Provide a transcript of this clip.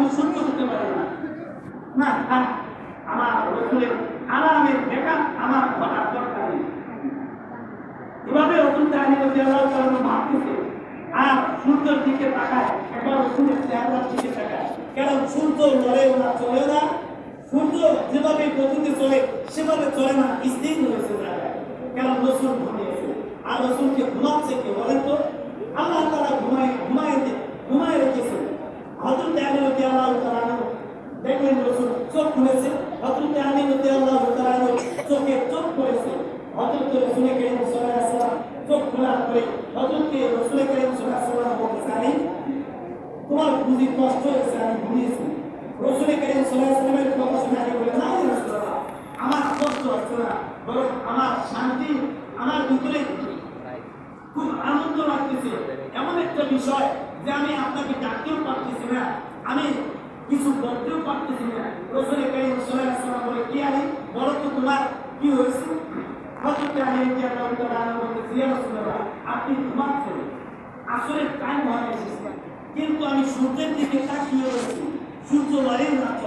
আমি সহ্য করতে পারি না না, আমার রসুলের আরামের দেখা আমার ঘটার দরকার নেই। এভাবে রসি আল্লাহ ভাবতেছে আর সূর্যের দিকে তাকায়, একবার রসুলের চেহারার দিকে তাকায়। কারণ সূর্য লড়েও না চলেও না? সূর্য যেভাবে গতিতে চলে সেভাবে চলে না, স্থির জায়গায়। কারণ রসুল ঘুমিয়েছে? আর রসুলকে ঘুমাচ্ছে কে বলেন তো আল্লাহ তারা ঘুমায় ঘুমায় ঘুমায় রেখেছে হজরত আলী রদি আল্লাহ তাআলা দেখলেন রসুল, চোখ খুলেছে। হজরত রদি আল্লাহ চোখে চোখ করেছে। হজরত রসুল করিম আলাইহি চোখ খোলার পরে হজরত রসুল করিম আলাইহি বলতেছে তোমার বুঝি কষ্ট হয়েছে, আমি ঘুমিয়েছি রসুল করিম আলাইহি কথা শুনে আলী বলে না আমার কষ্ট হচ্ছে না, বরং আমার শান্তি, আমার ভিতরে খুব আনন্দ লাগতেছে। এমন একটা বিষয় যে আমি আপনাকে ডাকতেও পারতেছি না। আমি কিছু বলতেও পারতেছি না। রসুল করিম আলাইহি বলে কি আলী বলো তো তোমার কি হয়েছে? আপনি ঘুমাচ্ছেন আসলে টাইম হয়ে এসেছে কিন্তু আমি সূর্যের দিকে তাকিয়ে রয়েছি। সূর্য লড়েও না